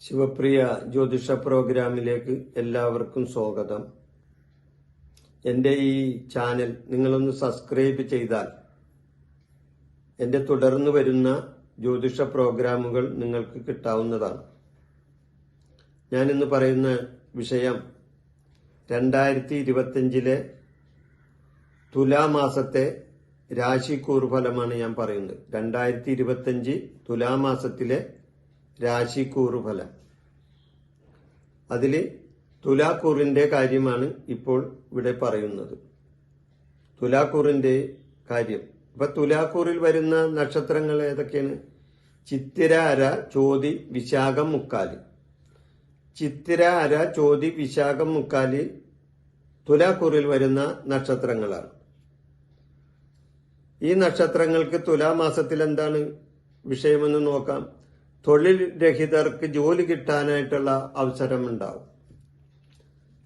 ശിവപ്രിയ ജ്യോതിഷ പ്രോഗ്രാമിലേക്ക് എല്ലാവർക്കും സ്വാഗതം. എന്റെ ഈ ചാനൽ നിങ്ങളൊന്ന് സബ്സ്ക്രൈബ് ചെയ്താൽ എന്റെ തുടർന്ന് വരുന്ന ജ്യോതിഷ പ്രോഗ്രാമുകൾ നിങ്ങൾക്ക് കിട്ടാവുന്നതാണ്. ഞാനിന്ന് പറയുന്ന വിഷയം രണ്ടായിരത്തി ഇരുപത്തിയഞ്ചിലെ തുലാമാസത്തെ രാശിക്കൂർ ഫലമാണ് ഞാൻ പറയുന്നത്. രണ്ടായിരത്തി ഇരുപത്തിയഞ്ച് തുലാമാസത്തിലെ രാശിക്കൂർ ഫലം. അതിൽ തുലാക്കൂറിന്റെ കാര്യമാണ് ഇപ്പോൾ ഇവിടെ പറയുന്നത്. തുലാക്കൂറിന്റെ കാര്യം. ഇപ്പൊ തുലാക്കൂറിൽ വരുന്ന നക്ഷത്രങ്ങൾ ഏതൊക്കെയാണ്? ചിത്തിര അര ചോതി വിശാഖം മുക്കാൽ. ചിത്തിര അര ചോതി വിശാഖം മുക്കാൽ തുലാക്കൂറിൽ വരുന്ന നക്ഷത്രങ്ങളാണ്. ഈ നക്ഷത്രങ്ങൾക്ക് തുലാമാസത്തിൽ എന്താണ് വിഷയമെന്ന് നോക്കാം. തൊഴിൽ രഹിതർക്ക് ജോലി കിട്ടാനായിട്ടുള്ള അവസരമുണ്ടാവും.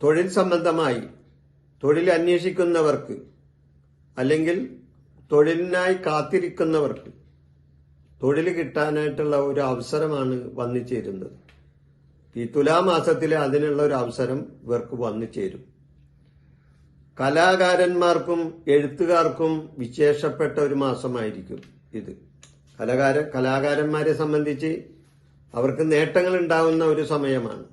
തൊഴിൽ സംബന്ധമായി തൊഴിൽ അന്വേഷിക്കുന്നവർക്ക് അല്ലെങ്കിൽ തൊഴിലിനായി കാത്തിരിക്കുന്നവർക്ക് തൊഴിൽ കിട്ടാനായിട്ടുള്ള ഒരു അവസരമാണ് വന്നു ചേരുന്നത് ഈ തുലാമാസത്തിൽ അതിനുള്ള ഒരു അവസരം ഇവർക്ക് വന്നു ചേരും കലാകാരന്മാർക്കും എഴുത്തുകാർക്കും വിശേഷപ്പെട്ട ഒരു മാസമായിരിക്കും ഇത്. കലാകാര കലാകാരന്മാരെ സംബന്ധിച്ച് അവർക്ക് നേട്ടങ്ങൾ ഉണ്ടാവുന്ന ഒരു സമയമാണ്.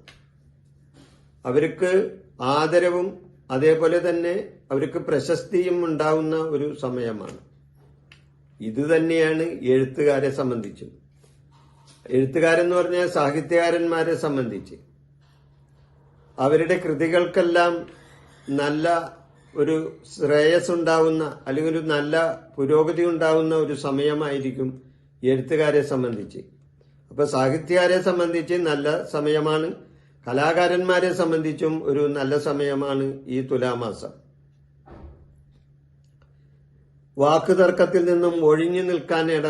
അവർക്ക് ആദരവും അതേപോലെ തന്നെ അവർക്ക് പ്രശസ്തിയും ഉണ്ടാവുന്ന ഒരു സമയമാണ്. ഇത് തന്നെയാണ് എഴുത്തുകാരെ സംബന്ധിച്ചും. എഴുത്തുകാരെന്ന് പറഞ്ഞാൽ സാഹിത്യകാരന്മാരെ സംബന്ധിച്ച്. അവരുടെ കൃതികൾക്കെല്ലാം നല്ല ഒരു ശ്രേയസ് ഉണ്ടാവുന്ന അല്ലെങ്കിൽ ഒരു നല്ല പുരോഗതി ഉണ്ടാവുന്ന ഒരു സമയമായിരിക്കും എഴുത്തുകാരെ സംബന്ധിച്ച്. അപ്പോൾ സാഹിത്യകാരെ സംബന്ധിച്ച് നല്ല സമയമാണ് കലാകാരന്മാരെ സംബന്ധിച്ചും ഒരു നല്ല സമയമാണ് ഈ തുലാമാസം. വാക്കുതർക്കത്തിൽ നിന്നും ഒഴിഞ്ഞു നിൽക്കാൻ ഇട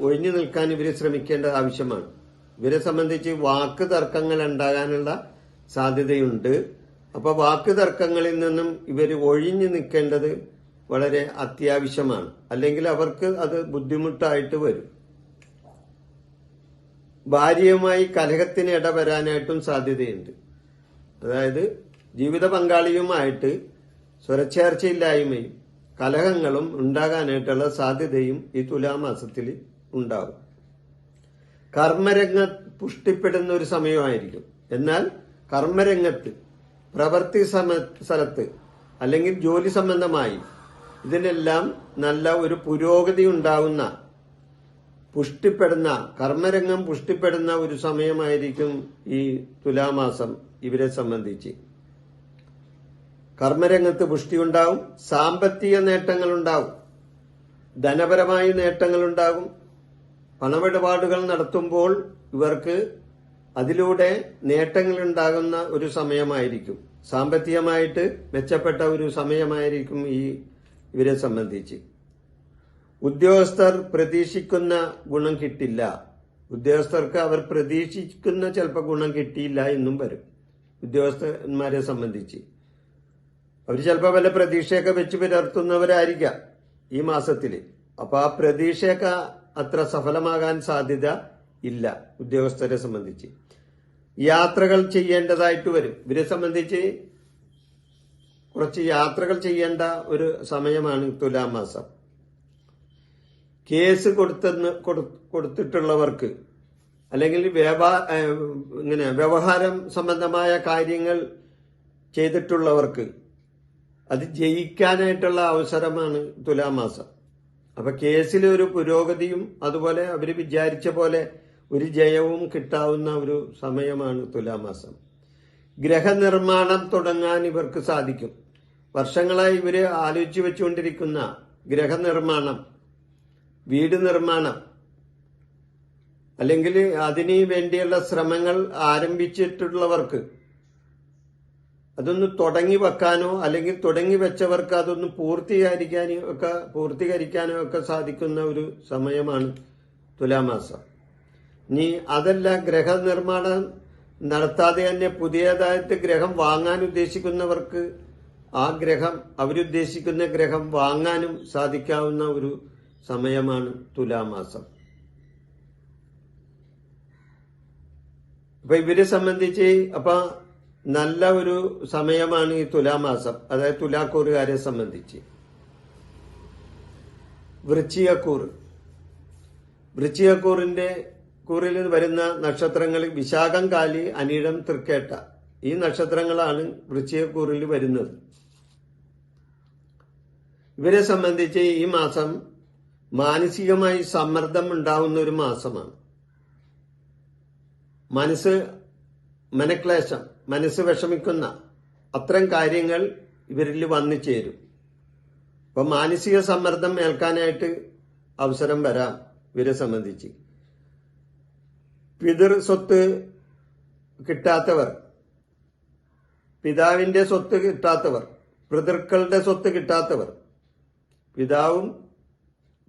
ഒഴിഞ്ഞു നിൽക്കാൻ ഇവർ ശ്രമിക്കേണ്ട ആവശ്യമാണ്. ഇവരെ സംബന്ധിച്ച് വാക്ക് തർക്കങ്ങൾ ഉണ്ടാകാനുള്ള സാധ്യതയുണ്ട്. അപ്പൊ വാക്ക് തർക്കങ്ങളിൽ നിന്നും ഇവർ ഒഴിഞ്ഞു നിൽക്കേണ്ടത് വളരെ അത്യാവശ്യമാണ്. അല്ലെങ്കിൽ അവർക്ക് അത് ബുദ്ധിമുട്ടായിട്ട് വരും. ഭാര്യയുമായി കലഹത്തിന് ഇടവരാനായിട്ടും സാധ്യതയുണ്ട്. അതായത് ജീവിത പങ്കാളിയുമായിട്ട് സ്വരച്ചേർച്ചയില്ലായ്മയും കലഹങ്ങളും ഉണ്ടാകാനായിട്ടുള്ള സാധ്യതയും ഈ തുലാമാസത്തിൽ ഉണ്ടാകും. കർമ്മരംഗ പുഷ്ടിപ്പെടുന്ന ഒരു സമയമായിരിക്കും. എന്നാൽ കർമ്മരംഗത്ത് പ്രവൃത്തി സമ സ്ഥലത്ത് അല്ലെങ്കിൽ ജോലി സംബന്ധമായി ഇതിനെല്ലാം നല്ല ഒരു പുരോഗതി ഉണ്ടാവുന്ന പുഷ്ടിപ്പെടുന്ന കർമ്മരംഗം പുഷ്ടിപ്പെടുന്ന ഒരു സമയമായിരിക്കും ഈ തുലാമാസം ഇവരെ സംബന്ധിച്ച്. കർമ്മരംഗത്ത് പുഷ്ടിയുണ്ടാവും സാമ്പത്തിക നേട്ടങ്ങൾ നേട്ടങ്ങളുണ്ടാവും ധനപരമായ നേട്ടങ്ങളുണ്ടാകും. പണമിടപാടുകൾ നടത്തുമ്പോൾ ഇവർക്ക് അതിലൂടെ നേട്ടങ്ങൾ ഉണ്ടാകുന്ന ഒരു സമയമായിരിക്കും. സാമ്പത്തികമായിട്ട് മെച്ചപ്പെട്ട ഒരു സമയമായിരിക്കും ഈ ഇവരെ സംബന്ധിച്ച്. ഉദ്യോഗസ്ഥർ പ്രതീക്ഷിക്കുന്ന ഗുണം കിട്ടില്ല. ഉദ്യോഗസ്ഥർക്ക് അവർ പ്രതീക്ഷിക്കുന്ന ചിലപ്പോൾ ഗുണം കിട്ടിയില്ല എന്നും വരും ഉദ്യോഗസ്ഥന്മാരെ സംബന്ധിച്ച്. അവർ ചിലപ്പോൾ വല്ല പ്രതീക്ഷയൊക്കെ വെച്ച് പുലർത്തുന്നവരായിരിക്കാം ഈ മാസത്തിൽ അപ്പോൾ ആ പ്രതീക്ഷയൊക്കെ അത്ര സഫലമാകാൻ സാധ്യത ഇല്ല ഉദ്യോഗസ്ഥരെ സംബന്ധിച്ച്. യാത്രകൾ ചെയ്യേണ്ടതായിട്ട് വരും. ഇവരെ സംബന്ധിച്ച് കുറച്ച് യാത്രകൾ ചെയ്യേണ്ട ഒരു സമയമാണ് തുലാം മാസം. കേസ് കൊടുത്തെന്ന് കൊടുത്തിട്ടുള്ളവർക്ക് അല്ലെങ്കിൽ വ്യാപാ ഇങ്ങനെ വ്യവഹാരം സംബന്ധമായ കാര്യങ്ങൾ ചെയ്തിട്ടുള്ളവർക്ക് അത് ജയിക്കാനായിട്ടുള്ള അവസരമാണ് തുലാമാസം അപ്പൊ കേസിൽ ഒരു പുരോഗതിയും അതുപോലെ അവർ വിചാരിച്ച പോലെ ഒരു ജയവും കിട്ടാവുന്ന ഒരു സമയമാണ് തുലാമാസം. ഗ്രഹനിർമ്മാണം തുടങ്ങാൻ ഇവർക്ക് സാധിക്കും. വർഷങ്ങളായി ഇവർ ആലോചിച്ചു വെച്ചുകൊണ്ടിരിക്കുന്ന ഗ്രഹനിർമ്മാണം വീട് നിർമ്മാണം അല്ലെങ്കിൽ അതിന് വേണ്ടിയുള്ള ശ്രമങ്ങൾ ആരംഭിച്ചിട്ടുള്ളവർക്ക് അതൊന്ന് തുടങ്ങി വെക്കാനോ അല്ലെങ്കിൽ തുടങ്ങി വെച്ചവർക്ക് അതൊന്ന് പൂർത്തീകരിക്കാനോ ഒക്കെ പൂർത്തീകരിക്കാനോ ഒക്കെ സാധിക്കുന്ന ഒരു സമയമാണ് തുലാമാസം. ഇനി അതല്ല ഗ്രഹനിർമ്മാണം നടത്താതെ തന്നെ പുതിയതായിട്ട് ഗ്രഹം വാങ്ങാൻ ഉദ്ദേശിക്കുന്നവർക്ക് ആ ഗ്രഹം അവരുദ്ദേശിക്കുന്ന ഗ്രഹം വാങ്ങാനും സാധിക്കാവുന്ന ഒരു സമയമാണ് തുലാമാസം. അപ്പൊ ഇവരെ സംബന്ധിച്ച് അപ്പൊ നല്ല ഒരു സമയമാണ് ഈ തുലാമാസം. അതായത് തുലാക്കൂറുകാരെ സംബന്ധിച്ച്. വൃശ്ചികക്കൂറ്. വൃശ്ചികക്കൂറിന്റെ കൂറിൽ വരുന്ന നക്ഷത്രങ്ങൾ വിശാഖം കാലി അനിഴം തൃക്കേട്ട. ഈ നക്ഷത്രങ്ങളാണ് വൃശ്ചികക്കൂറിൽ വരുന്നത്. ഇവരെ സംബന്ധിച്ച് ഈ മാസം മാനസികമായി സമ്മർദ്ദം ഉണ്ടാവുന്ന ഒരു മാസമാണ്. മനസ്സ് മനക്ലേശം മനസ്സ് വിഷമിക്കുന്ന അത്തരം കാര്യങ്ങൾ ഇവരിൽ വന്നു ചേരും. അപ്പൊ മാനസിക സമ്മർദ്ദം ഏൽക്കാനായിട്ട് അവസരം വരാം ഇവരെ സംബന്ധിച്ച്. പിതൃ സ്വത്ത് കിട്ടാത്തവർ പിതാവിന്റെ സ്വത്ത് കിട്ടാത്തവർ പിതൃക്കളുടെ സ്വത്ത് കിട്ടാത്തവർ പിതാവും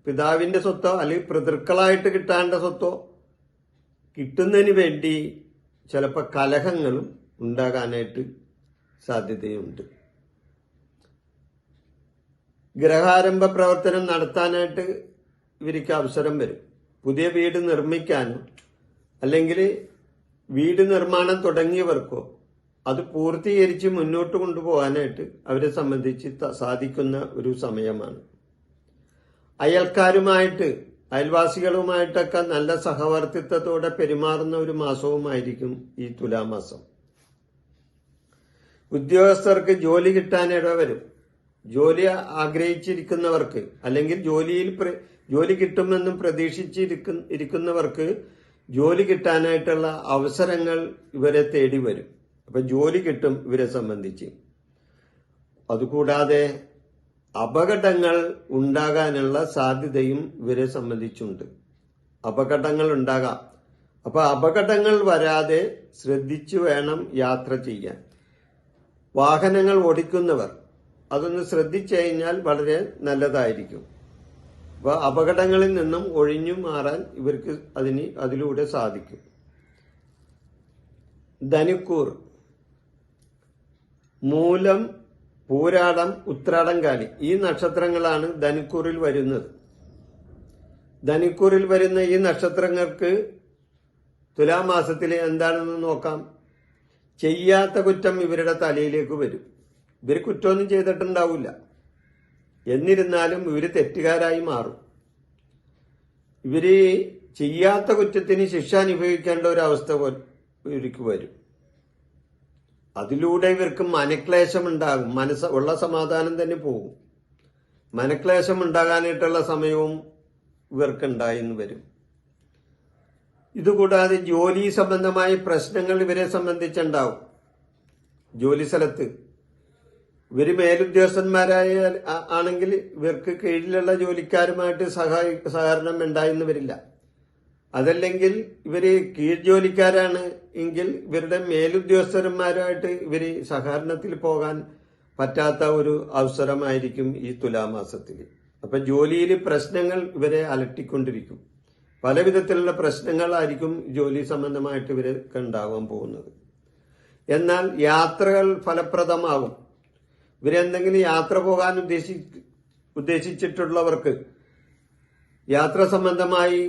പിതാവിന്റെ സ്വത്തോ അല്ലെങ്കിൽ പിതൃക്കളായിട്ട് കിട്ടാണ്ട സ്വത്തോ കിട്ടുന്നതിന് വേണ്ടി ചിലപ്പോൾ കലഹങ്ങളും ഉണ്ടാകാനായിട്ട് സാധ്യതയുണ്ട്. ഗ്രഹാരംഭ പ്രവർത്തനം നടത്താനായിട്ട് ഇവർക്ക് അവസരം വരും. പുതിയ വീട് നിർമ്മിക്കാനോ അല്ലെങ്കിൽ വീട് നിർമ്മാണം തുടങ്ങിയവർക്കോ അത് പൂർത്തീകരിച്ച് മുന്നോട്ട് കൊണ്ടുപോകാനായിട്ട് അവരെ സംബന്ധിച്ച് സാധിക്കുന്ന ഒരു സമയമാണ്. അയൽക്കാരുമായിട്ട് അയൽവാസികളുമായിട്ടൊക്കെ നല്ല സഹവർത്തിത്വത്തോടെ പെരുമാറുന്ന ഒരു മാസവുമായിരിക്കും ഈ തുലാമാസം. ഉദ്യോഗസ്ഥർക്ക് ജോലി കിട്ടാൻ ഇടവരും ജോലി ആഗ്രഹിച്ചിരിക്കുന്നവർക്ക് അല്ലെങ്കിൽ ജോലിയിൽ ജോലി കിട്ടുമെന്നും പ്രതീക്ഷിച്ചിരിക്കുന്ന ഇരിക്കുന്നവർക്ക് ജോലി കിട്ടാനായിട്ടുള്ള അവസരങ്ങൾ ഇവരെ തേടി വരും. അപ്പം ജോലി കിട്ടും ഇവരെ സംബന്ധിച്ച്. അതുകൂടാതെ അപകടങ്ങൾ ഉണ്ടാകാനുള്ള സാധ്യതയും ഇവരെ സംബന്ധിച്ചുണ്ട്. അപകടങ്ങൾ ഉണ്ടാകാം. അപ്പൊ അപകടങ്ങൾ വരാതെ ശ്രദ്ധിച്ചു വേണം യാത്ര ചെയ്യാൻ. വാഹനങ്ങൾ ഓടിക്കുന്നവർ അതൊന്ന് ശ്രദ്ധിച്ചു കഴിഞ്ഞാൽ വളരെ നല്ലതായിരിക്കും. അപകടങ്ങളിൽ നിന്നും ഒഴിഞ്ഞു മാറാൻ ഇവർക്ക് അതിന് അതിലൂടെ സാധിക്കും. ധനുക്കൂർ. മൂലം പൂരാടം ഉത്രാടം കാലി ഈ നക്ഷത്രങ്ങളാണ് ധനുക്കൂറിൽ വരുന്നത്. ധനുക്കൂറിൽ വരുന്ന ഈ നക്ഷത്രങ്ങൾക്ക് തുലാമാസത്തിൽ എന്താണെന്ന് നോക്കാം? ചെയ്യാത്ത കുറ്റം ഇവരുടെ തലയിലേക്ക് വരും. ഇവർ കുറ്റമൊന്നും ചെയ്തിട്ടുണ്ടാവില്ല. എന്നിരുന്നാലും ഇവർ തെറ്റുകാരായി മാറും. ഇവർ ചെയ്യാത്ത കുറ്റത്തിന് ശിക്ഷ അനുഭവിക്കേണ്ട ഒരു അവസ്ഥ ഇവർക്ക് വരും. അതിലൂടെ ഇവർക്ക് മനക്ലേശം ഉണ്ടാകും മനസ്സ് ഉള്ള സമാധാനം തന്നെ പോകും. മനക്ലേശം ഉണ്ടാകാനായിട്ടുള്ള സമയവും ഇവർക്ക് ഉണ്ടായിന്ന് വരും. ഇതുകൂടാതെ ജോലി സംബന്ധമായ പ്രശ്നങ്ങൾ ഇവരെ സംബന്ധിച്ചുണ്ടാവും. ജോലി സ്ഥലത്ത് ഇവർ മേലുദ്യോഗസ്ഥന്മാരായ ആണെങ്കിൽ ഇവർക്ക് കീഴിലുള്ള ജോലിക്കാരുമായിട്ട് സഹായി സഹകരണം ഉണ്ടായെന്ന് വരില്ല. അതല്ലെങ്കിൽ ഇവർ കീഴ് ജോലിക്കാരാണ് എങ്കിൽ ഇവരുടെ മേലുദ്യോഗസ്ഥന്മാരുമായിട്ട് ഇവർ സഹകരണത്തിൽ പോകാൻ പറ്റാത്ത ഒരു അവസരമായിരിക്കും ഈ തുലാമാസത്തിൽ അപ്പൊ ജോലിയിൽ പ്രശ്നങ്ങൾ ഇവരെ അലട്ടിക്കൊണ്ടിരിക്കും. പല വിധത്തിലുള്ള പ്രശ്നങ്ങളായിരിക്കും ജോലി സംബന്ധമായിട്ട് ഇവർക്ക് ഉണ്ടാവാൻ പോകുന്നത്. എന്നാൽ യാത്രകൾ ഫലപ്രദമാകും. ഇവരെന്തെങ്കിലും യാത്ര പോകാൻ ഉദ്ദേശി ഉദ്ദേശിച്ചിട്ടുള്ളവർക്ക് യാത്ര സംബന്ധമായി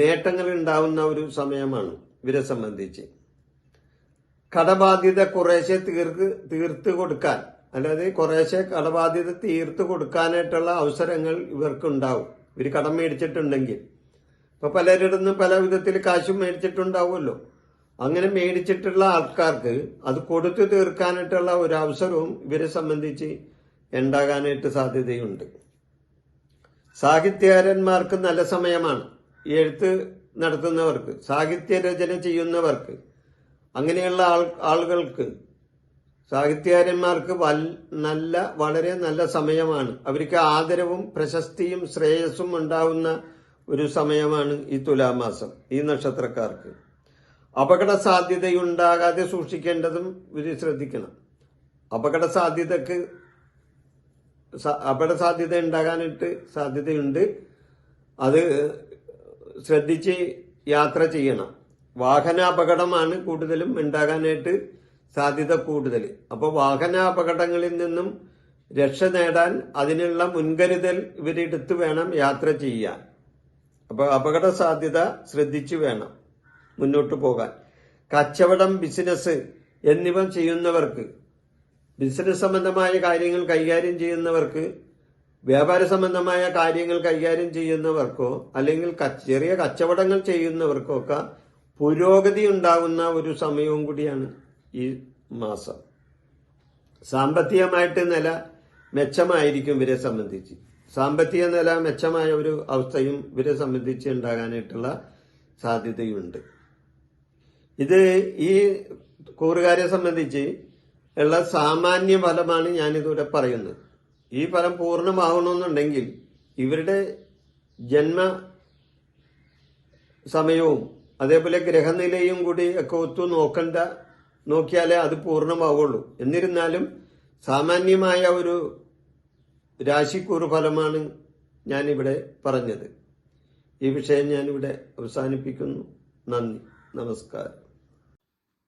നേട്ടങ്ങൾ ഉണ്ടാവുന്ന ഒരു സമയമാണ് ഇവരെ സംബന്ധിച്ച്. കടബാധ്യത കുറേശ്ശെ തീർക്ക് തീർത്ത് കൊടുക്കാൻ അല്ലാതെ കുറേശ്ശെ കടബാധ്യത തീർത്ത് കൊടുക്കാനായിട്ടുള്ള അവസരങ്ങൾ ഇവർക്കുണ്ടാവും. ഇവർ കടം മേടിച്ചിട്ടുണ്ടെങ്കിൽ. ഇപ്പൊ പലരിടുന്ന് പല വിധത്തിൽ കാശും മേടിച്ചിട്ടുണ്ടാവുമല്ലോ. അങ്ങനെ മേടിച്ചിട്ടുള്ള ആൾക്കാർക്ക് അത് കൊടുത്തു തീർക്കാനായിട്ടുള്ള ഒരു അവസരവും ഇവരെ സംബന്ധിച്ച് ഉണ്ടാകാനായിട്ട് സാധ്യതയുണ്ട്. സാഹിത്യകാരന്മാർക്ക് നല്ല സമയമാണ്. എഴുത്ത് നടത്തുന്നവർക്ക് സാഹിത്യ രചന ചെയ്യുന്നവർക്ക് അങ്ങനെയുള്ള ആളുകൾക്ക് സാഹിത്യകാരന്മാർക്ക് വൽ നല്ല വളരെ നല്ല സമയമാണ്. അവർക്ക് ആദരവും പ്രശസ്തിയും ശ്രേയസ്സും ഉണ്ടാവുന്ന ഒരു സമയമാണ് ഈ തുലാമാസം ഈ നക്ഷത്രക്കാർക്ക്. അപകട സാധ്യതയുണ്ടാകാതെ സൂക്ഷിക്കേണ്ടതും ഇവർ ശ്രദ്ധിക്കണം. അപകട സാധ്യതക്ക് അപകട സാധ്യത ഉണ്ടാകാനായിട്ട് സാധ്യതയുണ്ട്. അത് ശ്രദ്ധിച്ച് യാത്ര ചെയ്യണം. വാഹന അപകടമാണ് കൂടുതലും ഉണ്ടാകാനായിട്ട് സാധ്യത കൂടുതൽ. അപ്പോൾ വാഹനാപകടങ്ങളിൽ നിന്നും രക്ഷ നേടാൻ അതിനുള്ള മുൻകരുതൽ ഇവരെടുത്ത് വേണം യാത്ര ചെയ്യാൻ. അപ്പോൾ അപകട സാധ്യത ശ്രദ്ധിച്ചു വേണം. മുന്നോട്ട് പോകാൻ. കച്ചവടം ബിസിനസ് എന്നിവ ചെയ്യുന്നവർക്ക് ബിസിനസ് സംബന്ധമായ കാര്യങ്ങൾ കൈകാര്യം ചെയ്യുന്നവർക്ക് വ്യാപാര സംബന്ധമായ കാര്യങ്ങൾ കൈകാര്യം ചെയ്യുന്നവർക്കോ അല്ലെങ്കിൽ ചെറിയ കച്ചവടങ്ങൾ ചെയ്യുന്നവർക്കോ ഒക്കെ പുരോഗതി ഉണ്ടാകുന്ന ഒരു സമയവും കൂടിയാണ് ഈ മാസം. സാമ്പത്തികമായിട്ട് നില മെച്ചമായിരിക്കും ഇവരെ സംബന്ധിച്ച്. സാമ്പത്തിക നില മെച്ചമായ ഒരു അവസ്ഥയും ഇവരെ സംബന്ധിച്ച് ഉണ്ടാകാനായിട്ടുള്ള സാധ്യതയുണ്ട്. ഇത് ഈ കൂറുകാരെ സംബന്ധിച്ച് ഉള്ള സാമാന്യ ഫലമാണ് ഞാനിതുവരെ പറയുന്നത്. ഈ ഫലം പൂർണമാകണമെന്നുണ്ടെങ്കിൽ ഇവരുടെ ജന്മ സമയവും അതേപോലെ ഗ്രഹനിലയും കൂടി ഒക്കെ ഒത്തു നോക്കണ്ട നോക്കിയാലേ അത് പൂർണമാവുള്ളൂ. എന്നിരുന്നാലും സാമാന്യമായ ഒരു രാശിക്കൂറ് ഫലമാണ് ഞാനിവിടെ പറഞ്ഞത്. ഈ വിഷയം ഞാനിവിടെ അവസാനിപ്പിക്കുന്നു. നന്ദി. നമസ്കാരം.